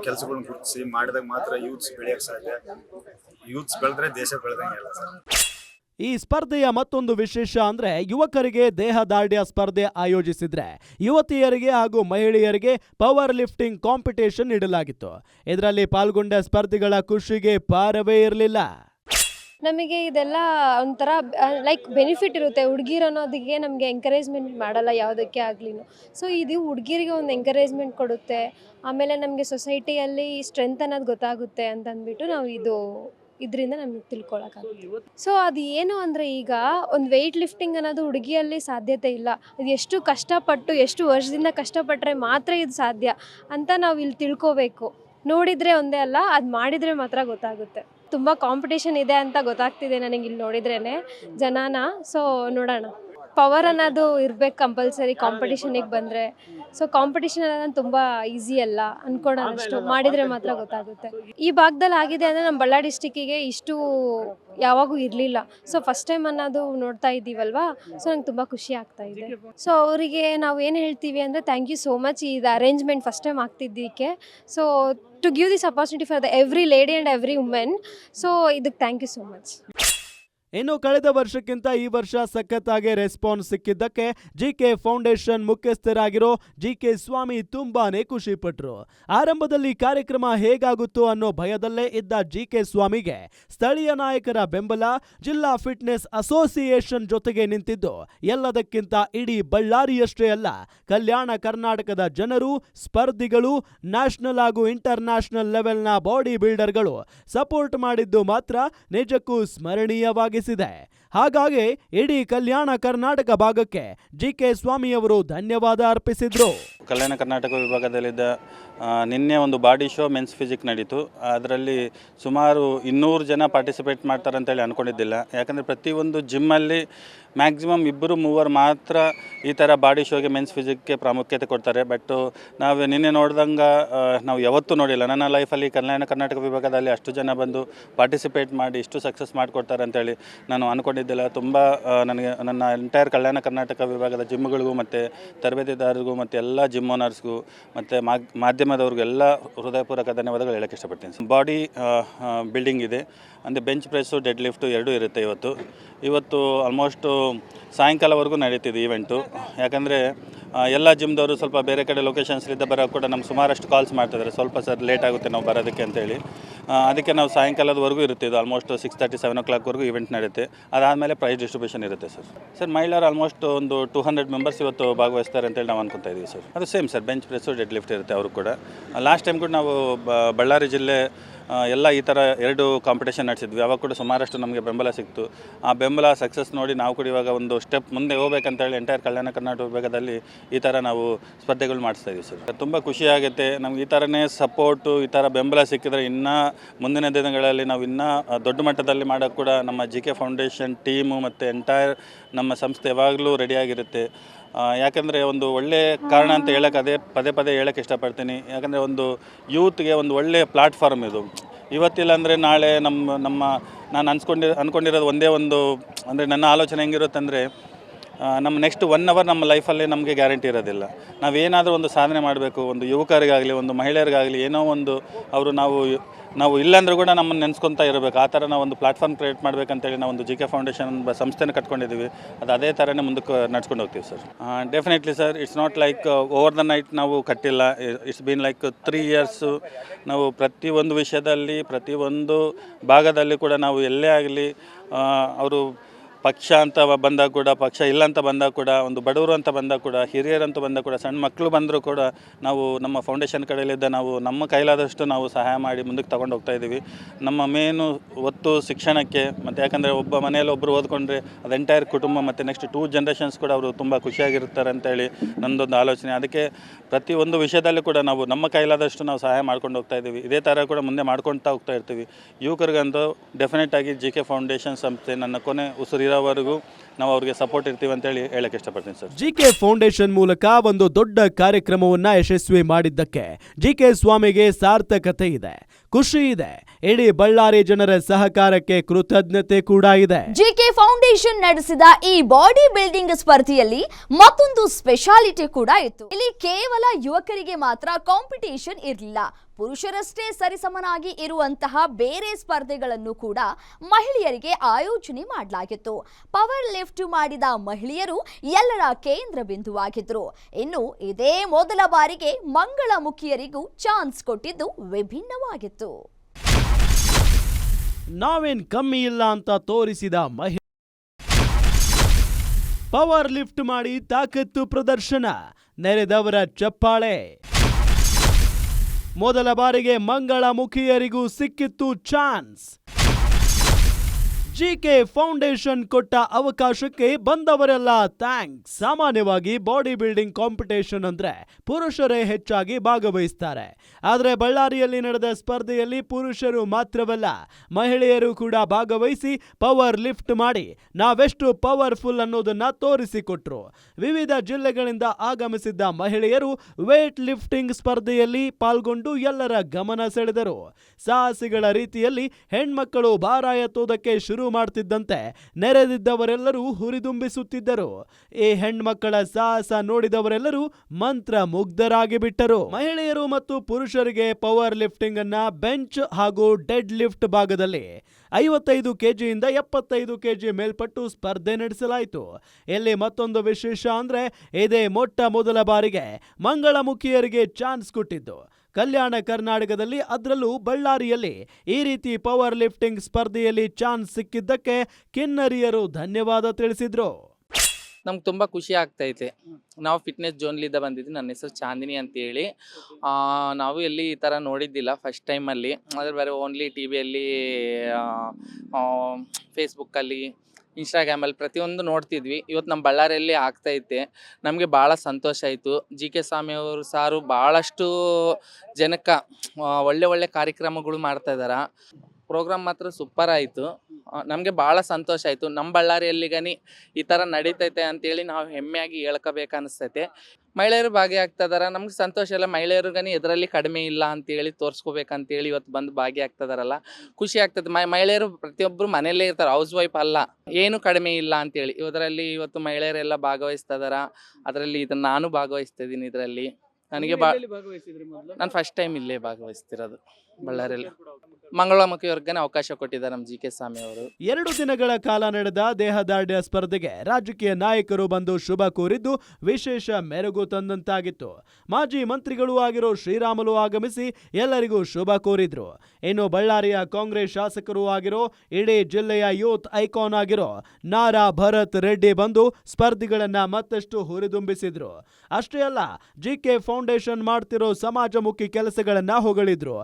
ಕೆಲಸಗಳನ್ನ ಗುರುತಿಸಿ ಮಾಡಿದಾಗ ಮಾತ್ರ ಯೂತ್ಸ್ ಬೆಳೆಯೋಕೆ ಸಾಧ್ಯ. ಯೂತ್ಸ್ ಬೆಳೆದ್ರೆ ದೇಶ ಬೆಳೆದಂಗೆ ಅಲ್ಲ ಸರ್. ಈ ಸ್ಪರ್ಧೆಯ ಮತ್ತೊಂದು ವಿಶೇಷ ಅಂದ್ರೆ ಯುವಕರಿಗೆ ದೇಹ ದಾರ್ಢ್ಯ ಸ್ಪರ್ಧೆ ಆಯೋಜಿಸಿದ್ರೆ ಯುವತಿಯರಿಗೆ ಹಾಗೂ ಮಹಿಳೆಯರಿಗೆ ಪವರ್ ಲಿಫ್ಟಿಂಗ್ ಕಾಂಪಿಟೇಷನ್ ನೀಡಲಾಗಿತ್ತು. ಇದರಲ್ಲಿ ಪಾಲ್ಗೊಂಡ ಸ್ಪರ್ಧಿಗಳ ಖುಷಿಗೆ ಪಾರವೇ ಇರಲಿಲ್ಲ. ನಮಗೆ ಇದೆಲ್ಲ ಒಂಥರ ಲೈಕ್ ಬೆನಿಫಿಟ್ ಇರುತ್ತೆ. ಹುಡುಗಿರು ಅನ್ನೋದಕ್ಕೆ ನಮಗೆ ಎಂಕರೇಜ್ಮೆಂಟ್ ಮಾಡಲ್ಲ, ಯಾವುದಕ್ಕೆ ಆಗಲಿ ಸೊ ಇದು ಹುಡುಗಿರಿಗೆ ಒಂದು ಎಂಕರೇಜ್ಮೆಂಟ್ ಕೊಡುತ್ತೆ. ಆಮೇಲೆ ನಮಗೆ ಸೊಸೈಟಿಯಲ್ಲಿ ಸ್ಟ್ರೆಂತ್ ಅನ್ನೋದು ಗೊತ್ತಾಗುತ್ತೆ ಅಂತಂದ್ಬಿಟ್ಟು ನಾವು ಇದು ಇದರಿಂದ ನಮಗೆ ತಿಳ್ಕೊಳಕ್ಕಾಗುತ್ತೆ. ಸೊ ಅದು ಏನು ಅಂದರೆ ಈಗ ಒಂದು ವೆಯ್ಟ್ ಲಿಫ್ಟಿಂಗ್ ಅನ್ನೋದು ಹುಡುಗಿಯಲ್ಲಿ ಸಾಧ್ಯತೆ ಇಲ್ಲ. ಇದು ಎಷ್ಟು ಕಷ್ಟಪಟ್ಟು ಎಷ್ಟು ವರ್ಷದಿಂದ ಕಷ್ಟಪಟ್ಟರೆ ಮಾತ್ರ ಇದು ಸಾಧ್ಯ ಅಂತ ನಾವು ಇಲ್ಲಿ ತಿಳ್ಕೋಬೇಕು. ನೋಡಿದರೆ ಒಂದೇ ಅಲ್ಲ ಅದು ಮಾಡಿದರೆ ಮಾತ್ರ ಗೊತ್ತಾಗುತ್ತೆ. ತುಂಬ ಕಾಂಪಿಟೇಷನ್ ಇದೆ ಅಂತ ಗೊತ್ತಾಗ್ತಿದೆ ನನಗೆ ಇಲ್ಲಿ ನೋಡಿದ್ರೇ ಜನಾನ. ಸೊ ನೋಡೋಣ. ಪವರ್ ಅನ್ನೋದು ಇರ್ಬೇಕು ಕಂಪಲ್ಸರಿ ಕಾಂಪಿಟೇಷನಿಗೆ ಬಂದರೆ. ಸೊ ಕಾಂಪಿಟೇಷನ್ ಅನ್ನೋದು ತುಂಬ ಈಸಿ ಅಲ್ಲ ಅನ್ಕೊಳೋದಷ್ಟು. ಮಾಡಿದರೆ ಮಾತ್ರ ಗೊತ್ತಾಗುತ್ತೆ. ಈ ಭಾಗದಲ್ಲಿ ಆಗಿದೆ ಅಂದರೆ ನಮ್ಮ ಬಳ್ಳಾರಿ ಡಿಸ್ಟಿಕ್ಕಿಗೆ ಇಷ್ಟು ಯಾವಾಗೂ ಇರಲಿಲ್ಲ. ಸೊ ಫಸ್ಟ್ ಟೈಮ್ ಅನ್ನೋದು ನೋಡ್ತಾ ಇದ್ದೀವಲ್ವಾ? ಸೊ ನಂಗೆ ತುಂಬ ಖುಷಿ ಆಗ್ತಾ ಇದೆ. ಸೊ ಅವರಿಗೆ ನಾವು ಏನು ಹೇಳ್ತೀವಿ ಅಂದರೆ ಥ್ಯಾಂಕ್ ಯು ಸೋ ಮಚ್ ಇದು arrangement first time ಆಗ್ತಿದ್ದಕ್ಕೆ. So to give this opportunity for the every lady and every women so ಇದಕ್ಕೆ ಥ್ಯಾಂಕ್ ಯು ಸೋ ಮಚ್ ಇನ್ನು ಕಳೆದ ವರ್ಷಕ್ಕಿಂತ ಈ ವರ್ಷ ಸಖತ್ತಾಗಿ ರೆಸ್ಪಾನ್ಸ್ ಸಿಕ್ಕಿದ್ದಕ್ಕೆ ಜಿ ಕೆ ಫೌಂಡೇಶನ್ ಮುಖ್ಯಸ್ಥರಾಗಿರೋ ಜಿ ಕೆ ಸ್ವಾಮಿ ತುಂಬಾನೇ ಖುಷಿ ಪಟ್ರು ಆರಂಭದಲ್ಲಿ ಕಾರ್ಯಕ್ರಮ ಹೇಗಾಗುತ್ತೋ ಅನ್ನೋ ಭಯದಲ್ಲೇ ಇದ್ದ ಜಿ ಕೆ ಸ್ವಾಮಿಗೆ ಸ್ಥಳೀಯ ನಾಯಕರ ಬೆಂಬಲ, ಜಿಲ್ಲಾ ಫಿಟ್ನೆಸ್ ಅಸೋಸಿಯೇಷನ್ ಜೊತೆಗೆ ನಿಂತಿದ್ದು. ಎಲ್ಲದಕ್ಕಿಂತ ಇಡೀ ಬಳ್ಳಾರಿಯಷ್ಟೇ ಅಲ್ಲ, ಕಲ್ಯಾಣ ಕರ್ನಾಟಕದ ಜನರು, ಸ್ಪರ್ಧಿಗಳು ನ್ಯಾಷನಲ್ ಹಾಗೂ ಇಂಟರ್ನ್ಯಾಷನಲ್ ಲೆವೆಲ್ನ ಬಾಡಿ ಬಿಲ್ಡರ್ಗಳು ಸಪೋರ್ಟ್ ಮಾಡಿದ್ದು ಮಾತ್ರ ನಿಜಕ್ಕೂ 个时代，ಹಾಗಾಗಿ ಇಡೀ ಕಲ್ಯಾಣ ಕರ್ನಾಟಕ ಭಾಗಕ್ಕೆ ಜಿ ಕೆ ಸ್ವಾಮಿಯವರು ಧನ್ಯವಾದ ಅರ್ಪಿಸಿದ್ರು. ಕಲ್ಯಾಣ ಕರ್ನಾಟಕ ವಿಭಾಗದಲ್ಲಿದ್ದ ನಿನ್ನೆ ಒಂದು ಬಾಡಿ ಶೋ ಮೆನ್ಸ್ ಫಿಸಿಕ್ ನಡೀತು. ಅದರಲ್ಲಿ ಸುಮಾರು ಇನ್ನೂರು ಜನ ಪಾರ್ಟಿಸಿಪೇಟ್ ಮಾಡ್ತಾರೆ ಅಂತೇಳಿ ಅಂದ್ಕೊಂಡಿದ್ದಿಲ್ಲ ಯಾಕಂದರೆ ಪ್ರತಿಯೊಂದು ಜಿಮ್ಮಲ್ಲಿ ಮ್ಯಾಕ್ಸಿಮಮ್ ಇಬ್ಬರು ಮೂವರು ಮಾತ್ರ ಈ ಥರ ಬಾಡಿ ಶೋಗೆ ಮೆನ್ಸ್ ಫಿಸಿಕ್ಗೆ ಪ್ರಾಮುಖ್ಯತೆ ಕೊಡ್ತಾರೆ. ಬಟ್ ನಾವು ನಿನ್ನೆ ನೋಡ್ದಂಗೆ ನಾವು ಯಾವತ್ತೂ ನೋಡಿಲ್ಲ. ನನ್ನ ಲೈಫಲ್ಲಿ ಕಲ್ಯಾಣ ಕರ್ನಾಟಕ ವಿಭಾಗದಲ್ಲಿ ಅಷ್ಟು ಜನ ಬಂದು ಪಾರ್ಟಿಸಿಪೇಟ್ ಮಾಡಿ ಇಷ್ಟು ಸಕ್ಸಸ್ ಮಾಡಿಕೊಡ್ತಾರೆ ಅಂತೇಳಿ ನಾನು ಅಂದ್ಕೊಂಡಿದ್ದಿಲ್ಲ ತುಂಬ ನನಗೆ ನನ್ನ ಎಂಟೈರ್ ಕಲ್ಯಾಣ ಕರ್ನಾಟಕ ವಿಭಾಗದ ಜಿಮ್ಗಳಿಗೂ ಮತ್ತು ತರಬೇತಿದಾರರಿಗೂ ಮತ್ತು ಎಲ್ಲ ಜಿಮ್ ಓನರ್ಸ್ಗೂ ಮತ್ತು ಮಾಧ್ಯಮದವ್ರಿಗೂ ಎಲ್ಲ ಹೃದಯಪೂರ್ವಕ ಧನ್ಯವಾದಗಳು ಹೇಳಕ್ಕೆ ಇಷ್ಟಪಡ್ತೀನಿ. ಬಾಡಿ ಬಿಲ್ಡಿಂಗ್ ಇದೆ. ಅಂದರೆ ಬೆಂಚ್ ಪ್ರೆಸ್ಸು ಡೆಡ್ ಲಿಫ್ಟು ಎರಡೂ ಇರುತ್ತೆ ಇವತ್ತು. ಇವತ್ತು ಆಲ್ಮೋಸ್ಟು ಸಾಯಂಕಾಲವರೆಗೂ ನಡೀತಿದೆ ಈವೆಂಟು ಯಾಕಂದರೆ ಎಲ್ಲ ಜಿಮ್ದವರು ಸ್ವಲ್ಪ ಬೇರೆ ಕಡೆ ಲೊಕೇಶನ್ಸ್ಲಿದ್ದ ಬರೋ ಕೂಡ ನಮ್ಮ ಸುಮಾರಷ್ಟು ಕಾಲ್ಸ್ ಮಾಡ್ತಿದ್ದಾರೆ ಸ್ವಲ್ಪ ಸರ್ ಲೇಟ್ ಆಗುತ್ತೆ, ನಾವು ಬರೋದಕ್ಕೆ ಅಂತೇಳಿ. ಅದಕ್ಕೆ ನಾವು ಸಾಯಂಕಾಲದವರೆಗೂ ಇರುತ್ತೆ ಇದು. ಆಲ್ಮೋಸ್ಟ್ ಸಿಕ್ಸ್ ತರ್ಟಿ ಸೆವೆನ್ ಓ ಕ್ಲಾಕ್ವರೆಗೂ ಇವೆಂಟ್ ನಡೆಯುತ್ತೆ ಅದಾದಮೇಲೆ ಪ್ರೈಸ್ ಡಿಸ್ಟ್ರಿಬ್ಯೂಷನ್ ಇರುತ್ತೆ ಸರ್ ಸರ್ ಮಹಿಳೆಯರು ಆಲ್ಮೋಸ್ಟ್ ಒಂದು ಟೂ ಹಂಡ್ರೆಡ್ ಮೆಂಬರ್ಸ್ ಇವತ್ತು ಭಾಗವಹಿಸ್ತಾರೆ ಅಂತೇಳಿ ನಾವು ಅನ್ಕೊತಾ ಇದ್ದೀವಿ ಸರ್ ಅದು same sir bench press deadlift ಇರುತ್ತೆ ಅವರು ಕೂಡ. ಲಾಸ್ಟ್ ಟೈಮ್ ಕೂಡ ನಾವು ಬಳ್ಳಾರಿ ಜಿಲ್ಲೆ ಎಲ್ಲ ಈ ಥರ ಎರಡು ಕಾಂಪಿಟೇಷನ್ ನಡೆಸಿದ್ವಿ. ಅವಾಗ ಕೂಡ ಸುಮಾರಷ್ಟು ನಮಗೆ ಬೆಂಬಲ ಸಿಕ್ತು. ಆ ಬೆಂಬಲ ಸಕ್ಸಸ್ ನೋಡಿ ನಾವು ಕೂಡ ಇವಾಗ ಒಂದು ಸ್ಟೆಪ್ ಮುಂದೆ ಹೋಗ್ಬೇಕಂತೇಳಿ ಎಂಟೈರ್ ಕಲ್ಯಾಣ ಕರ್ನಾಟಕ ವಿಭಾಗದಲ್ಲಿ ಈ ಥರ ನಾವು ಸ್ಪರ್ಧೆಗಳು ಮಾಡಿಸ್ತಾ ಇದ್ದೀವಿ ಸರ್. ತುಂಬ ಖುಷಿಯಾಗುತ್ತೆ ನಮ್ಗೆ ಈ ಥರನೇ ಸಪೋರ್ಟು ಈ ಥರ ಬೆಂಬಲ ಸಿಕ್ಕಿದ್ರೆ ಇನ್ನೂ ಮುಂದಿನ ದಿನಗಳಲ್ಲಿ ನಾವು ಇನ್ನೂ ದೊಡ್ಡ ಮಟ್ಟದಲ್ಲಿ ಮಾಡೋಕ್ಕೆ ಕೂಡ ನಮ್ಮ ಜಿ ಕೆ ಫೌಂಡೇಶನ್ ಟೀಮು ಮತ್ತು ಎಂಟೈರ್ ನಮ್ಮ ಸಂಸ್ಥೆ ಯಾವಾಗಲೂ ರೆಡಿಯಾಗಿರುತ್ತೆ ಯಾಕಂದರೆ ಒಂದು ಒಳ್ಳೆಯ ಕಾರಣ ಅಂತ ಹೇಳಕ್ಕೆ ಅದೇ ಪದೇ ಪದೇ ಹೇಳಕ್ಕೆ ಇಷ್ಟಪಡ್ತೀನಿ. ಯಾಕಂದರೆ ಒಂದು ಯೂತ್ಗೆ ಒಂದು ಒಳ್ಳೆಯ ಪ್ಲಾಟ್ಫಾರ್ಮ್ ಇದು. ಇವತ್ತಿಲ್ಲ ಅಂದರೆ ನಾಳೆ ನಮ್ಮ ನಮ್ಮ, ನಾನು ಅನ್ಸ್ಕೊಂಡಿ ಅಂದ್ಕೊಂಡಿರೋದು ಒಂದೇ ಒಂದು, ಅಂದರೆ ನನ್ನ ಆಲೋಚನೆ ಹೆಂಗಿರುತ್ತೆ ಅಂದರೆ ನಮ್ಮ ನೆಕ್ಸ್ಟ್ ಒನ್ ಅವರ್ ನಮ್ಮ ಲೈಫಲ್ಲಿ ನಮಗೆ ಗ್ಯಾರಂಟಿ ಇರೋದಿಲ್ಲ. ನಾವೇನಾದರೂ ಒಂದು ಸಾಧನೆ ಮಾಡಬೇಕು, ಒಂದು ಯುವಕರಿಗಾಗಲಿ, ಒಂದು ಮಹಿಳೆಯರಿಗಾಗಲಿ, ಏನೋ ಒಂದು ಅವರು ನಾವು ನಾವು ಇಲ್ಲಾಂದ್ರೂ ಕೂಡ ನಮ್ಮನ್ನು ನೆನೆಸ್ಕೊತಾ ಇರಬೇಕು. ಆ ಥರ ನಾವು ಒಂದು ಪ್ಲಾಟ್ಫಾರ್ಮ್ ಕ್ರಿಯೇಟ್ ಮಾಡಬೇಕಂತೇಳಿ ನಾವು ಒಂದು ಜಿ ಕೆ ಫೌಂಡೇಶನ್ ಎಂಬ ಸಂಸ್ಥೆನ ಕಟ್ಕೊಂಡಿದ್ದೀವಿ ಅದು ಅದೇ ಥರನೇ ಮುಂದಕ್ಕೆ ನಡ್ಸ್ಕೊಂಡು ಹೋಗ್ತೀವಿ sir definitely sir it's not like over the night ನಾವು ಕಟ್ಟಿಲ್ಲ. It's been like three years ನಾವು ಪ್ರತಿಯೊಂದು ವಿಷಯದಲ್ಲಿ ಪ್ರತಿಯೊಂದು ಭಾಗದಲ್ಲಿ ಕೂಡ ನಾವು ಎಲ್ಲೇ ಆಗಲಿ ಅವರು ಪಕ್ಷ ಅಂತ ಬಂದಾಗ ಕೂಡ, ಪಕ್ಷ ಇಲ್ಲ ಅಂತ ಬಂದಾಗ ಕೂಡ, ಒಂದು ಬಡವರು ಅಂತ ಬಂದಾಗ ಕೂಡ, ಹಿರಿಯರು ಅಂತ ಬಂದಾಗ ಕೂಡ, ಸಣ್ಣ ಮಕ್ಕಳು ಬಂದರೂ ಕೂಡ ನಾವು ನಮ್ಮ ಫೌಂಡೇಶನ್ ಕಡೆಯಲ್ಲಿದ್ದ ನಾವು ನಮ್ಮ ಕೈಲಾದಷ್ಟು ನಾವು ಸಹಾಯ ಮಾಡಿ ಮುಂದಕ್ಕೆ ತಗೊಂಡು ಹೋಗ್ತಾ ಇದ್ದೀವಿ. ನಮ್ಮ ಮೇನು ಒತ್ತು ಶಿಕ್ಷಣಕ್ಕೆ ಮತ್ತು ಯಾಕಂದರೆ ಒಬ್ಬ ಮನೆಯಲ್ಲಿ ಒಬ್ಬರು ಓದ್ಕೊಂಡ್ರೆ ಅದು ಎಂಟೈರ್ ಕುಟುಂಬ ಮತ್ತು ನೆಕ್ಸ್ಟ್ ಟೂ ಜನ್ರೇಷನ್ಸ್ ಕೂಡ ಅವರು ತುಂಬ ಖುಷಿಯಾಗಿರ್ತಾರೆ ಅಂತೇಳಿ ನನ್ನದೊಂದು ಆಲೋಚನೆ. ಅದಕ್ಕೆ ಪ್ರತಿ ಒಂದು ವಿಷಯದಲ್ಲೂ ಕೂಡ ನಾವು ನಮ್ಮ ಕೈಲಾದಷ್ಟು ನಾವು ಸಹಾಯ ಮಾಡ್ಕೊಂಡು ಹೋಗ್ತಾ ಇದ್ದೀವಿ. ಇದೇ ಥರ ಕೂಡ ಮುಂದೆ ಮಾಡ್ಕೊಳ್ತಾ ಹೋಗ್ತಾ ಇರ್ತೀವಿ. ಯುವಕರಿಗಂತೂ ಡೆಫಿನೆಟ್ ಆಗಿ ಜಿ ಕೆ ಫೌಂಡೇಶನ್ ಸಂಸ್ಥೆ ನನ್ನ ಕೊನೆ ಉಸಿರಿರೋವರೆಗೂ ನಾವು ಅವ್ರಿಗೆ ಸಪೋರ್ಟ್ ಇರ್ತೀವಿ ಅಂತೇಳಿ ಹೇಳಕ್ಕೆ ಇಷ್ಟಪಡ್ತೀನಿ ಸರ್. ಜಿ ಕೆ ಫೌಂಡೇಶನ್ ಮೂಲಕ ಒಂದು ದೊಡ್ಡ ಕಾರ್ಯಕ್ರಮವನ್ನ ಯಶಸ್ವಿ ಮಾಡಿದ್ದಕ್ಕೆ ಜಿ ಕೆ ಸ್ವಾಮಿಗೆ ಸಾರ್ಥಕತೆ ಇದೆ ಖುಷಿ ಇದೆ ಇಡೀ ಬಳ್ಳಾರಿ ಜನರ ಸಹಕಾರಕ್ಕೆ ಕೃತಜ್ಞತೆ ಕೂಡ ಇದೆ. ಜಿ ಕೆ ಫೌಂಡೇಶನ್ ನಡೆಸಿದ ಈ ಬಾಡಿ ಬಿಲ್ಡಿಂಗ್ ಸ್ಪರ್ಧೆಯಲ್ಲಿ ಮತ್ತೊಂದು ಸ್ಪೆಷಾಲಿಟಿ ಕೂಡ ಇತ್ತು. ಇಲ್ಲಿ ಕೇವಲ ಯುವಕರಿಗೆ ಮಾತ್ರ ಕಾಂಪಿಟೇಷನ್ ಇರಲಿಲ್ಲ ಪುರುಷರಷ್ಟೇ ಸರಿಸಮನಾಗಿ ಇರುವಂತಹ ಬೇರೆ ಸ್ಪರ್ಧೆಗಳನ್ನು ಕೂಡ ಮಹಿಳೆಯರಿಗೆ ಆಯೋಜನೆ ಮಾಡಲಾಗಿತ್ತು. ಪವರ್ ಲಿಫ್ಟ್ ಮಾಡಿದ ಮಹಿಳೆಯರು ಎಲ್ಲರ ಕೇಂದ್ರ ಬಿಂದುವಾಗಿದ್ರು ಇನ್ನು ಇದೇ ಮೊದಲ ಬಾರಿಗೆ ಮಂಗಳಮುಖಿಯರಿಗೂ ಚಾನ್ಸ್ ಕೊಟ್ಟಿದ್ದು ವಿಭಿನ್ನವಾಗಿತ್ತು. ನಾವೇನ್ ಕಮ್ಮಿ ಇಲ್ಲ ಅಂತ ತೋರಿಸಿದ ಮಹಿಳೆ ಪವರ್ ಲಿಫ್ಟ್ ಮಾಡಿ ತಾಕತ್ತು ಪ್ರದರ್ಶನ, ನೆರೆದವರ ಚಪ್ಪಾಳೆ. ಮೊದಲ ಬಾರಿಗೆ ಮಂಗಳಮುಖಿಯರಿಗೂ ಸಿಕ್ಕಿತ್ತು ಚಾನ್ಸ್. ಜಿಕೆ ಫೌಂಡೇಶನ್ ಕೊಟ್ಟ ಅವಕಾಶಕ್ಕೆ ಬಂದವರೆಲ್ಲ ಥ್ಯಾಂಕ್ಸ್. ಸಾಮಾನ್ಯವಾಗಿ ಬಾಡಿ ಬಿಲ್ಡಿಂಗ್ ಕಾಂಪಿಟೇಷನ್ ಅಂದ್ರೆ ಪುರುಷರೇ ಹೆಚ್ಚಾಗಿ ಭಾಗವಹಿಸ್ತಾರೆ. ಆದರೆ ಬಳ್ಳಾರಿಯಲ್ಲಿ ನಡೆದ ಸ್ಪರ್ಧೆಯಲ್ಲಿ ಪುರುಷರು ಮಾತ್ರವಲ್ಲ, ಮಹಿಳೆಯರು ಕೂಡ ಭಾಗವಹಿಸಿ ಪವರ್ ಲಿಫ್ಟ್ ಮಾಡಿ ನಾವೆಷ್ಟು ಪವರ್ಫುಲ್ ಅನ್ನೋದನ್ನ ತೋರಿಸಿಕೊಟ್ರು. ವಿವಿಧ ಜಿಲ್ಲೆಗಳಿಂದ ಆಗಮಿಸಿದ್ದ ಮಹಿಳೆಯರು ವೇಟ್ ಲಿಫ್ಟಿಂಗ್ ಸ್ಪರ್ಧೆಯಲ್ಲಿ ಪಾಲ್ಗೊಂಡು ಎಲ್ಲರ ಗಮನ ಸೆಳೆದರು. ಸಾಹಸಿಗಳ ರೀತಿಯಲ್ಲಿ ಹೆಣ್ಮಕ್ಕಳು ಭಾರ ಎತ್ತುವುದಕ್ಕೆ ಶುರು ಮಾಡ್ತಿದ್ದಂತೆ ನೆರೆದಿದ್ದವರೆಲ್ಲರೂ ಹುರಿದುಂಬಿಸುತ್ತಿದ್ದರು. ಈ ಹೆಣ್ಮಕ್ಕಳ ಸಾಹಸ ನೋಡಿದವರೆಲ್ಲರೂ ಮಂತ್ರ ಮುಗ್ಧರಾಗಿ ಬಿಟ್ಟರು. ಮಹಿಳೆಯರು ಮತ್ತು ಪುರುಷರಿಗೆ ಪವರ್ ಲಿಫ್ಟಿಂಗ್ ಅನ್ನ ಬೆಂಚ್ ಹಾಗೂ ಡೆಡ್ ಲಿಫ್ಟ್ ಭಾಗದಲ್ಲಿ ಐವತ್ತೈದು ಕೆಜಿಯಿಂದ ಎಪ್ಪತ್ತೈದು ಕೆಜಿ ಮೇಲ್ಪಟ್ಟು ಸ್ಪರ್ಧೆ ನಡೆಸಲಾಯಿತು. ಇಲ್ಲಿ ಮತ್ತೊಂದು ವಿಶೇಷ ಅಂದ್ರೆ ಇದೇ ಮೊಟ್ಟ ಮೊದಲ ಬಾರಿಗೆ ಮಂಗಳಮುಖಿಯರಿಗೆ ಚಾನ್ಸ್ ಕೊಟ್ಟಿದ್ದು. ಕಲ್ಯಾಣ ಕರ್ನಾಟಕದಲ್ಲಿ ಅದರಲ್ಲೂ ಬಳ್ಳಾರಿಯಲ್ಲಿ ಈ ರೀತಿ ಪವರ್ ಲಿಫ್ಟಿಂಗ್ ಸ್ಪರ್ಧೆಯಲ್ಲಿ ಚಾನ್ಸ್ ಸಿಕ್ಕಿದ್ದಕ್ಕೆ ಕಿನ್ನರಿಯರು ಧನ್ಯವಾದ ತಿಳಿಸಿದ್ರು. ನಮ್ಗೆ ತುಂಬ ಖುಷಿ ಆಗ್ತೈತೆ ನಾವು ಫಿಟ್ನೆಸ್ ಜೋನ್ಲಿಂದ ಬಂದಿದ್ವಿ. ನನ್ನ ಹೆಸರು ಚಾಂದಿನಿ ಅಂತೇಳಿ. ನಾವು ಎಲ್ಲಿ ಈ ಥರ ನೋಡಿದ್ದಿಲ್ಲ ಫಸ್ಟ್ ಟೈಮಲ್ಲಿ ಅದ್ರ ಬೇರೆ ಓನ್ಲಿ ಟಿ ವಿಯಲ್ಲಿ ಫೇಸ್ಬುಕ್ಕಲ್ಲಿ ಇನ್ಸ್ಟಾಗ್ರಾಮಲ್ಲಿ ಪ್ರತಿಯೊಂದು ನೋಡ್ತಿದ್ವಿ. ಇವತ್ತು ನಮ್ಮ ಬಳ್ಳಾರಿಯಲ್ಲಿ ಆಗ್ತೈತೆ ನಮಗೆ ಭಾಳ ಸಂತೋಷ ಆಯಿತು. ಜಿ ಕೆ ಸ್ವಾಮಿ ಅವರು ಸಾರು ಭಾಳಷ್ಟು ಜನಕ್ಕೆ ಒಳ್ಳೆ ಒಳ್ಳೆ ಕಾರ್ಯಕ್ರಮಗಳು ಮಾಡ್ತಾ ಇದ್ದಾರೆ ಪ್ರೋಗ್ರಾಮ್ ಮಾತ್ರ ಸೂಪರ್ ಆಯಿತು. ನಮಗೆ ಭಾಳ ಸಂತೋಷ ಆಯಿತು. ನಮ್ಮ ಬಳ್ಳಾರಿಯಲ್ಲಿ ಗನಿ ಈ ಥರ ನಡೀತೈತೆ ಅಂತೇಳಿ ನಾವು ಹೆಮ್ಮೆಯಾಗಿ ಹೇಳ್ಕೋಬೇಕು ಅನಿಸ್ತೈತೆ. ಮಹಿಳೆಯರು ಭಾಗಿಯಾಗ್ತಾ ಇದಾರೆ. ನಮ್ಗೆ ಸಂತೋಷ ಇಲ್ಲ. ಮಹಿಳೆಯರಿಗನಿ ಇದರಲ್ಲಿ ಕಡಿಮೆ ಇಲ್ಲ ಅಂತೇಳಿ ತೋರಿಸ್ಕೋಬೇಕಂತೇಳಿ ಇವತ್ತು ಬಂದು ಭಾಗಿಯಾಗ್ತದಾರಲ್ಲ ಖುಷಿ ಆಗ್ತದೆ. ಮಹಿಳೆಯರು ಪ್ರತಿಯೊಬ್ಬರು ಮನೆಯಲ್ಲೇ ಇರ್ತಾರೆ. ಹೌಸ್ ವೈಫ್ ಅಲ್ಲ. ಏನು ಕಡಿಮೆ ಇಲ್ಲ ಅಂತೇಳಿ. ಇದರಲ್ಲಿ ಇವತ್ತು ಮಹಿಳೆಯರೆಲ್ಲ ಭಾಗವಹಿಸ್ತಾ ಇದಾರ. ಅದರಲ್ಲಿ ಇದನ್ನು ನಾನು ಭಾಗವಹಿಸ್ತಾ ಇದ್ದೀನಿ ಇದರಲ್ಲಿ. ನನಗೆ ಬಾ ನಾನು ಫಸ್ಟ್ ಟೈಮ್ ಇಲ್ಲೇ ಭಾಗವಹಿಸ್ತಿರೋದು. ಬಳ್ಳಾರಿಯಲ್ಲಿ. ಮಂಗಳಮುಖಿಯವ್ರಿಗೆ ಅವಕಾಶ ಕೊಟ್ಟಿದ್ದಾರೆ ನಮ್ಮ ಜಿ ಕೆ ಸ್ವಾಮಿ ಅವರು. ಎರಡು ದಿನಗಳ ಕಾಲ ನಡೆದ ದೇಹದಾಢ್ಯ ಸ್ಪರ್ಧೆಗೆ ರಾಜಕೀಯ ನಾಯಕರು ಬಂದು ಶುಭ ಕೋರಿದ್ದು ವಿಶೇಷ ಮೆರುಗು ತಂದಂತಾಗಿತ್ತು. ಮಾಜಿ ಮಂತ್ರಿಗಳೂ ಆಗಿರೋ ಶ್ರೀರಾಮುಲು ಆಗಮಿಸಿ ಎಲ್ಲರಿಗೂ ಶುಭ ಕೋರಿದ್ರು. ಇನ್ನು ಬಳ್ಳಾರಿಯ ಕಾಂಗ್ರೆಸ್ ಶಾಸಕರು ಆಗಿರೋ ಇಡೀ ಜಿಲ್ಲೆಯ ಯೂತ್ ಐಕಾನ್ ಆಗಿರೋ ನಾರಾ ಭರತ್ ರೆಡ್ಡಿ ಬಂದು ಸ್ಪರ್ಧಿಗಳನ್ನ ಮತ್ತಷ್ಟು ಹುರಿದುಂಬಿಸಿದ್ರು. ಅಷ್ಟೇ ಅಲ್ಲ ಜಿಕೆ ಫೌಂಡೇಶನ್ ಮಾಡ್ತಿರೋ ಸಮಾಜಮುಖಿ ಕೆಲಸಗಳನ್ನ ಹೊಗಳಿದ್ರು.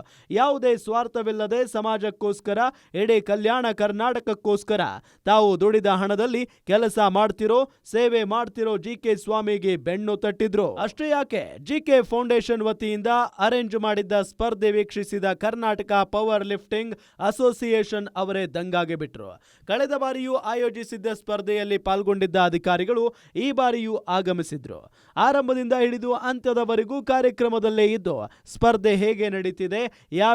ಯಾವುದೇ ಸ್ವಾರ್ಥವಿಲ್ಲದೆ ಸಮಾಜಕ್ಕೋಸ್ಕರ, ಎಡೆ ಕಲ್ಯಾಣ ಕರ್ನಾಟಕಕ್ಕೋಸ್ಕರ ತಾವು ದುಡಿದ ಹಣದಲ್ಲಿ ಕೆಲಸ ಮಾಡ್ತಿರೋ, ಸೇವೆ ಮಾಡ್ತಿರೋ ಜಿಕೆ ಸ್ವಾಮಿಗೆ ಬೆನ್ನು ತಟ್ಟಿದ್ರು. ಅಷ್ಟೇ ಯಾಕೆ ಜಿ ಕೆ ಫೌಂಡೇಶನ್ ವತಿಯಿಂದ ಅರೇಂಜ್ ಮಾಡಿದ್ದ ಸ್ಪರ್ಧೆ ವೀಕ್ಷಿಸಿದ ಕರ್ನಾಟಕ ಪವರ್ ಲಿಫ್ಟಿಂಗ್ ಅಸೋಸಿಯೇಷನ್ ಅವರೇ ದಂಗಾಗಿ ಬಿಟ್ರು. ಕಳೆದ ಬಾರಿಯೂ ಆಯೋಜಿಸಿದ್ದ ಸ್ಪರ್ಧೆಯಲ್ಲಿ ಪಾಲ್ಗೊಂಡಿದ್ದ ಅಧಿಕಾರಿಗಳು ಈ ಬಾರಿಯೂ ಆಗಮಿಸಿದ್ರು. ಆರಂಭದಿಂದ ಹಿಡಿದು ಅಂತ್ಯದವರೆಗೂ ಕಾರ್ಯಕ್ರಮದಲ್ಲೇ ಇದ್ದು, ಸ್ಪರ್ಧೆ ಹೇಗೆ ನಡೀತಿದೆ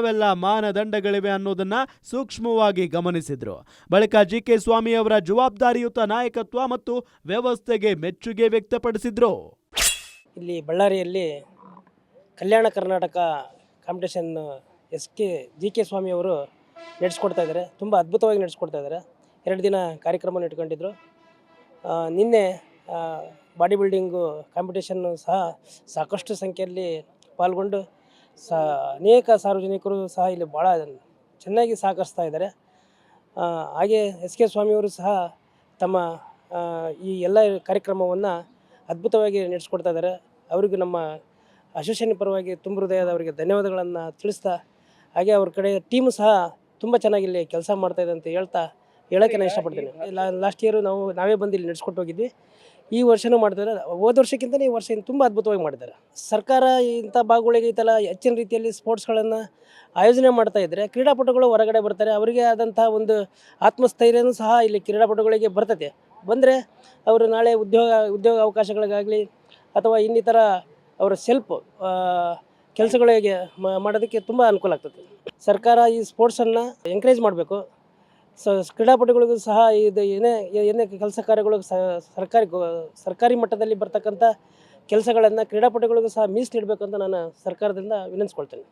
ಯಾವೆಲ್ಲ ಮಾನದಂಡಗಳಿವೆ ಅನ್ನೋದನ್ನ ಸೂಕ್ಷ್ಮವಾಗಿ ಗಮನಿಸಿದ್ರು. ಬಳಿಕ ಜಿ ಕೆ ಸ್ವಾಮಿ ಅವರ ಜವಾಬ್ದಾರಿಯುತ ನಾಯಕತ್ವ ಮತ್ತು ವ್ಯವಸ್ಥೆಗೆ ಮೆಚ್ಚುಗೆ ವ್ಯಕ್ತಪಡಿಸಿದ್ರು. ಇಲ್ಲಿ ಬಳ್ಳಾರಿಯಲ್ಲಿ Kalyana Karnataka competition S K G K Swami ಅವರು ನಡೆಸ್ಕೊಡ್ತಾ ಇದ್ದಾರೆ. ತುಂಬ ಅದ್ಭುತವಾಗಿ ನಡೆಸ್ಕೊಡ್ತಾ ಇದ್ದಾರೆ. ಎರಡು ದಿನ ಕಾರ್ಯಕ್ರಮ ಇಟ್ಕೊಂಡಿದ್ರು. ನಿನ್ನೆ ಬಾಡಿ ಬಿಲ್ಡಿಂಗು ಕಾಂಪಿಟೇಷನ್ನು ಸಹ ಸಾಕಷ್ಟು ಸಂಖ್ಯೆಯಲ್ಲಿ ಪಾಲ್ಗೊಂಡು ಸಾ ಅನೇಕ ಸಾರ್ವಜನಿಕರು ಸಹ ಇಲ್ಲಿ ಭಾಳ ಚೆನ್ನಾಗಿ ಸಹಕರಿಸ್ತಾ ಇದ್ದಾರೆ. ಹಾಗೆ ಎಸ್ ಕೆ ಸ್ವಾಮಿಯವರು ಸಹ ತಮ್ಮ ಈ ಎಲ್ಲ ಕಾರ್ಯಕ್ರಮವನ್ನು ಅದ್ಭುತವಾಗಿ ನಡೆಸ್ಕೊಡ್ತಾ ಇದ್ದಾರೆ. ಅವರಿಗೂ ನಮ್ಮ ಅಸೋಸಿಯೇಷನ್ ಪರವಾಗಿ ತುಂಬ ಹೃದಯದ ಅವರಿಗೆ ಧನ್ಯವಾದಗಳನ್ನು ತಿಳಿಸ್ತಾ ಹಾಗೆ ಅವ್ರ ಕಡೆ ಟೀಮ್ ಸಹ ತುಂಬ ಚೆನ್ನಾಗಿ ಇಲ್ಲಿ ಕೆಲಸ ಮಾಡ್ತಾ ಇದೆ ಅಂತ ಹೇಳ್ತಾ ಹೇಳೋಕ್ಕೆ ನಾನು ಇಷ್ಟಪಡ್ತೀನಿ ಲಾಸ್ಟ್ ಇಯರು ನಾವು ನಾವೇ ಬಂದು ಇಲ್ಲಿ ನಡೆಸ್ಕೊಟ್ಟು ಹೋಗಿದ್ವಿ. ಈ ವರ್ಷನೂ ಮಾಡ್ತಾರೆ. ಹೋದ ವರ್ಷಕ್ಕಿಂತ ಈ ವರ್ಷ ಇನ್ನು ತುಂಬ ಅದ್ಭುತವಾಗಿ ಮಾಡಿದ್ದಾರೆ. ಸರ್ಕಾರ ಇಂಥ ಭಾಗಗಳಿಗೆ ಈ ಥರ ಹೆಚ್ಚಿನ ರೀತಿಯಲ್ಲಿ ಸ್ಪೋರ್ಟ್ಸ್ಗಳನ್ನು ಆಯೋಜನೆ ಮಾಡ್ತಾ ಇದ್ದರೆ ಕ್ರೀಡಾಪಟುಗಳು ಹೊರಗಡೆ ಬರ್ತಾರೆ. ಅವರಿಗೆ ಆದಂತಹ ಒಂದು ಆತ್ಮಸ್ಥೈರ್ಯನೂ ಸಹ ಇಲ್ಲಿ ಕ್ರೀಡಾಪಟುಗಳಿಗೆ ಬರ್ತದೆ. ಬಂದರೆ ಅವರು ನಾಳೆ ಉದ್ಯೋಗ ಉದ್ಯೋಗ ಅವಕಾಶಗಳಿಗಾಗಲಿ ಅಥವಾ ಇನ್ನಿತರ ಅವರ ಸೆಲ್ಫ್ ಕೆಲಸಗಳಿಗೆ ಮಾಡೋದಕ್ಕೆ ತುಂಬ ಅನುಕೂಲ ಆಗ್ತದೆ. ಸರ್ಕಾರ ಈ ಸ್ಪೋರ್ಟ್ಸನ್ನು ಎಂಕರೇಜ್ ಮಾಡಬೇಕು. ಸ ಕ್ರೀಡಾಪಟುಗಳಿಗೂ ಸಹ ಇದು ಏನೇ ಏನೇ ಕೆಲಸ ಕಾರ್ಯಗಳು ಸರ್ಕಾರಿ ಸರ್ಕಾರಿ ಮಟ್ಟದಲ್ಲಿ ಬರ್ತಕ್ಕಂಥ ಕೆಲಸಗಳನ್ನು ಕ್ರೀಡಾಪಟುಗಳಿಗೂ ಸಹ ಮೀಸಲಿಡಬೇಕು ಅಂತ ನಾನು ಸರ್ಕಾರದಿಂದ ವಿನಂತಿಸ್ಕೊಳ್ತೇನೆ.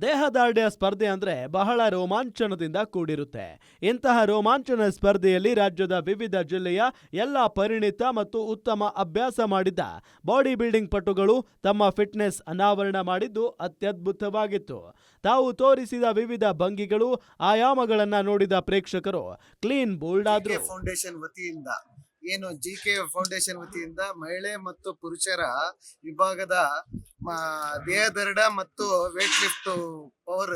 ದೇಹದಾರ್ಢ್ಯ ಸ್ಪರ್ಧೆ ಅಂದ್ರೆ ಬಹಳ ರೋಮಾಂಚನದಿಂದ ಕೂಡಿರುತ್ತೆ. ಇಂತಹ ರೋಮಾಂಚನ ಸ್ಪರ್ಧೆಯಲ್ಲಿ ರಾಜ್ಯದ ವಿವಿಧ ಜಿಲ್ಲೆಯ ಎಲ್ಲ ಪರಿಣಿತ ಮತ್ತು ಉತ್ತಮ ಅಭ್ಯಾಸ ಮಾಡಿದ್ದ ಬಾಡಿ ಬಿಲ್ಡಿಂಗ್ ಪಟುಗಳು ತಮ್ಮ ಫಿಟ್ನೆಸ್ ಅನಾವರಣ ಮಾಡಿದ್ದು ಅತ್ಯದ್ಭುತವಾಗಿತ್ತು. ತಾವು ತೋರಿಸಿದ ವಿವಿಧ ಭಂಗಿಗಳು, ಆಯಾಮಗಳನ್ನು ನೋಡಿದ ಪ್ರೇಕ್ಷಕರು ಕ್ಲೀನ್ ಬೋಲ್ಡ್ ಆದ್ರು. ಫೌಂಡೇಶನ್ ವತಿಯಿಂದ ಏನು ಜಿ ಕೆ ಫೌಂಡೇಶನ್ ವತಿಯಿಂದ ಮಹಿಳೆ ಮತ್ತು ಪುರುಷರ ವಿಭಾಗದ ದೇಹದರಡ ಮತ್ತು ವೇಟ್ ಲಿಫ್ಟ್ ಪವರ್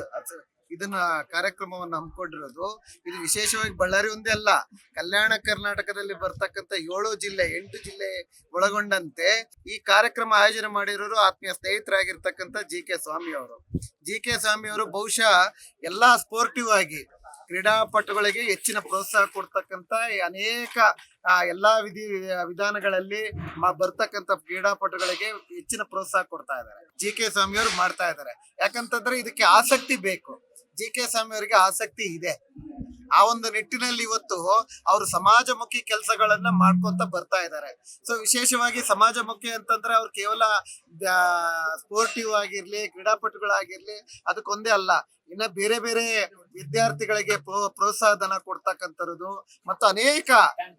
ಇದನ್ನ ಕಾರ್ಯಕ್ರಮವನ್ನು ಹಮ್ಮಿಕೊಂಡಿರೋದು. ಇದು ವಿಶೇಷವಾಗಿ ಬಳ್ಳಾರಿ ಒಂದೇ ಅಲ್ಲ, ಕಲ್ಯಾಣ ಕರ್ನಾಟಕದಲ್ಲಿ ಬರ್ತಕ್ಕಂಥ ಏಳು ಜಿಲ್ಲೆ, ಎಂಟು ಜಿಲ್ಲೆ ಒಳಗೊಂಡಂತೆ ಈ ಕಾರ್ಯಕ್ರಮ ಆಯೋಜನೆ ಮಾಡಿರೋರು ಆತ್ಮೀಯ ಸ್ನೇಹಿತರಾಗಿರ್ತಕ್ಕಂಥ ಜಿ ಕೆ ಸ್ವಾಮಿ ಅವರು. ಜಿ ಕೆ ಸ್ವಾಮಿ ಅವರು ಬಹುಶಃ ಎಲ್ಲಾ ಸ್ಪೋರ್ಟಿವ್ ಆಗಿ ಕ್ರೀಡಾಪಟುಗಳಿಗೆ ಹೆಚ್ಚಿನ ಪ್ರೋತ್ಸಾಹ ಕೊಡ್ತಕ್ಕಂಥ ಅನೇಕ ಎಲ್ಲಾ ವಿಧಿ, ವಿಧಾನಗಳಲ್ಲಿ ಬರ್ತಕ್ಕಂತ ಕ್ರೀಡಾಪಟುಗಳಿಗೆ ಹೆಚ್ಚಿನ ಪ್ರೋತ್ಸಾಹ ಕೊಡ್ತಾ ಇದ್ದಾರೆ. ಜಿ ಕೆ ಸ್ವಾಮಿಯವರು ಮಾಡ್ತಾ ಇದ್ದಾರೆ. ಯಾಕಂತಂದ್ರೆ ಇದಕ್ಕೆ ಆಸಕ್ತಿ ಬೇಕು. ಜಿ ಕೆ ಸ್ವಾಮಿಯವರಿಗೆ ಆಸಕ್ತಿ ಇದೆ. ಆ ಒಂದು ನಿಟ್ಟಿನಲ್ಲಿ ಇವತ್ತು ಅವರು ಸಮಾಜಮುಖಿ ಕೆಲಸಗಳನ್ನ ಮಾಡ್ಕೊಂತ ಬರ್ತಾ ಇದ್ದಾರೆ. ಸೊ ವಿಶೇಷವಾಗಿ ಸಮಾಜಮುಖಿ ಅಂತಂದ್ರೆ ಅವ್ರು ಕೇವಲ ಸ್ಪೋರ್ಟಿವ್ ಆಗಿರ್ಲಿ, ಕ್ರೀಡಾಪಟುಗಳಾಗಿರ್ಲಿ, ಅದಕ್ಕೊಂದೇ ಅಲ್ಲ. ಇನ್ನ ಬೇರೆ ಬೇರೆ ವಿದ್ಯಾರ್ಥಿಗಳಿಗೆ ಪ್ರೋ- ಪ್ರೋತ್ಸಾಹ ಧನ ಕೊಡ್ತಕ್ಕಂಥದ್ದು ಮತ್ತು ಅನೇಕ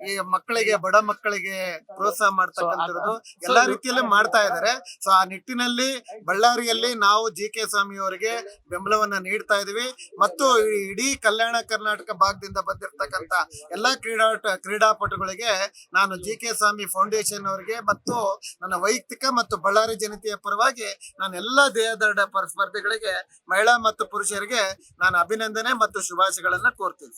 ಈ ಮಕ್ಕಳಿಗೆ ಬಡ ಮಕ್ಕಳಿಗೆ ಪ್ರೋತ್ಸಾಹ ಮಾಡ್ತಕ್ಕಂಥದ್ದು ಎಲ್ಲಾ ರೀತಿಯಲ್ಲಿ ಮಾಡ್ತಾ ಇದ್ದಾರೆ. ಸೊ ಆ ನಿಟ್ಟಿನಲ್ಲಿ ಬಳ್ಳಾರಿಯಲ್ಲಿ ನಾವು ಜಿ ಕೆ ಸ್ವಾಮಿ ಅವರಿಗೆ ಬೆಂಬಲವನ್ನ ನೀಡ್ತಾ ಇದೀವಿ ಮತ್ತು ಇಡೀ ಕಲ್ಯಾಣ ಕರ್ನಾಟಕ ಭಾಗದಿಂದ ಬಂದಿರತಕ್ಕಂತ ಎಲ್ಲಾ ಕ್ರೀಡಾ ಕ್ರೀಡಾಪಟುಗಳಿಗೆ ನಾನು ಜಿ ಕೆ ಸ್ವಾಮಿ ಫೌಂಡೇಶನ್ ಅವರಿಗೆ ಮತ್ತು ನನ್ನ ವೈಯಕ್ತಿಕ ಮತ್ತು ಬಳ್ಳಾರಿ ಜನತೆಯ ಪರವಾಗಿ ನಾನು ಎಲ್ಲಾ ದೇಹದ ಪರ- ಸ್ಪರ್ಧೆಗಳಿಗೆ ಮಹಿಳಾ ಮತ್ತು ಪುರುಷರಿಗೆ ನಾನು ಅಭಿನಂದನೆ ಮತ್ತು ಶುಭಾಶಯಗಳನ್ನ ಕೋರ್ತೀನಿ.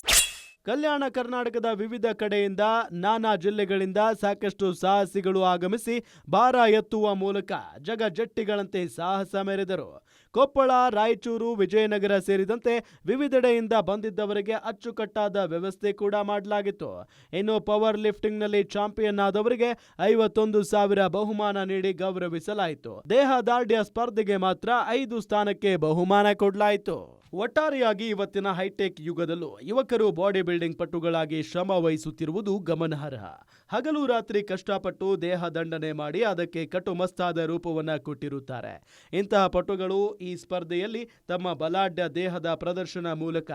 ಕಲ್ಯಾಣ ಕರ್ನಾಟಕದ ವಿವಿಧ ಕಡೆಯಿಂದ ನಾನಾ ಜಿಲ್ಲೆಗಳಿಂದ ಸಾಕಷ್ಟು ಸಾಹಸಿಗಳು ಆಗಮಿಸಿ ಭಾರ ಎತ್ತುವ ಮೂಲಕ ಜಗಜಟ್ಟಿಗಳಂತೆ ಸಾಹಸ ಮೆರೆದರು. ಕೊಪ್ಪಳ, ರಾಯಚೂರು, ವಿಜಯನಗರ ಸೇರಿದಂತೆ ವಿವಿಧೆಡೆಯಿಂದ ಬಂದಿದ್ದವರಿಗೆ ಅಚ್ಚುಕಟ್ಟಾದ ವ್ಯವಸ್ಥೆ ಕೂಡ ಮಾಡಲಾಗಿತ್ತು. ಇನ್ನು ಪವರ್ ಲಿಫ್ಟಿಂಗ್ನಲ್ಲಿ ಚಾಂಪಿಯನ್ ಆದವರಿಗೆ ಐವತ್ತೊಂದು ಸಾವಿರ ಬಹುಮಾನ ನೀಡಿ ಗೌರವಿಸಲಾಯಿತು. ದೇಹದಾರ್ಢ್ಯ ಸ್ಪರ್ಧೆಗೆ ಮಾತ್ರ ಐದು ಸ್ಥಾನಕ್ಕೆ ಬಹುಮಾನ ಕೊಡಲಾಯಿತು. ಒಟ್ಟಾರೆಯಾಗಿ ಇವತ್ತಿನ ಹೈಟೆಕ್ ಯುಗದಲ್ಲೂ ಯುವಕರು ಬಾಡಿ ಬಿಲ್ಡಿಂಗ್ ಪಟುಗಳಾಗಿ ಶ್ರಮ ವಹಿಸುತ್ತಿರುವುದು ಗಮನಾರ್ಹ. ಹಗಲು ರಾತ್ರಿ ಕಷ್ಟಪಟ್ಟು ದೇಹ ದಂಡನೆ ಮಾಡಿ ಅದಕ್ಕೆ ಕಟ್ಟುಮಸ್ತಾದ ರೂಪವನ್ನ ಕೊಟ್ಟಿರುತ್ತಾರೆ. ಇಂತಹ ಪಟುಗಳು ಈ ಸ್ಪರ್ಧೆಯಲ್ಲಿ ತಮ್ಮ ಬಲಾಢ್ಯ ದೇಹದ ಪ್ರದರ್ಶನ ಮೂಲಕ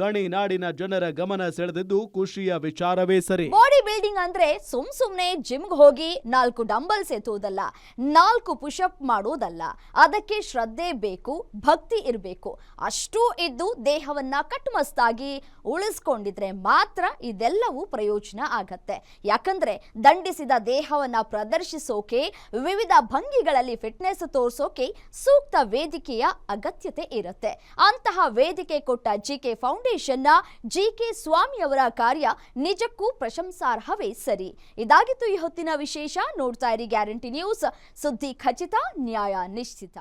ಗಣಿ ನಾಡಿನ ಜನರ ಗಮನ ಸೆಳೆದಿದ್ದು ಖುಷಿಯ ವಿಚಾರವೇ ಸರಿ. ಬಾಡಿ ಬಿಲ್ಡಿಂಗ್ ಅಂದ್ರೆ ಸುಮ್ ಸುಮ್ನೆ ಜಿಮ್ಗೆ ಹೋಗಿ ನಾಲ್ಕು ಡಂಬಲ್ಸ್ ಎತ್ತುವುದಲ್ಲ, ನಾಲ್ಕು ಪುಷಪ್ ಮಾಡೋದಲ್ಲ ಅದಕ್ಕೆ ಶ್ರದ್ಧೆ ಬೇಕು, ಭಕ್ತಿ ಇರಬೇಕು. ಅಷ್ಟೂ ಇದ್ದು ದೇಹವನ್ನ ಕಟ್ಟುಮಸ್ತಾಗಿ ಉಳಿಸ್ಕೊಂಡಿದ್ರೆ ಮಾತ್ರ ಇದೆಲ್ಲವೂ ಪ್ರಯೋಜನ ಆಗತ್ತೆ. ಯಾಕಂದ್ರೆ ದಂಡಿಸಿದ ದೇಹವನ್ನ ಪ್ರದರ್ಶಿಸೋಕೆ, ವಿವಿಧ ಭಂಗಿಗಳಲ್ಲಿ ಫಿಟ್ನೆಸ್ ತೋರಿಸೋಕೆ ಸೂಕ್ತ ವೇದಿಕೆಯ ಅಗತ್ಯತೆ ಇರುತ್ತೆ. ಅಂತಹ ವೇದಿಕೆ ಕೊಟ್ಟ ಜಿಕೆ ಫೌಂಡೇಶನ್ನ ಜಿಕೆ ಸ್ವಾಮಿ ಅವರ ಕಾರ್ಯ ನಿಜಕ್ಕೂ ಪ್ರಶಂಸಾರ್ಹವೇ ಸರಿ. ಇದಾಗಿತ್ತು ಈ ಹೊತ್ತಿನ ವಿಶೇಷ. ನೋಡ್ತಾ ಇರಿ ಗ್ಯಾರಂಟಿ ನ್ಯೂಸ್. ಸುದ್ದಿ ಖಚಿತ, ನ್ಯಾಯ ನಿಶ್ಚಿತ.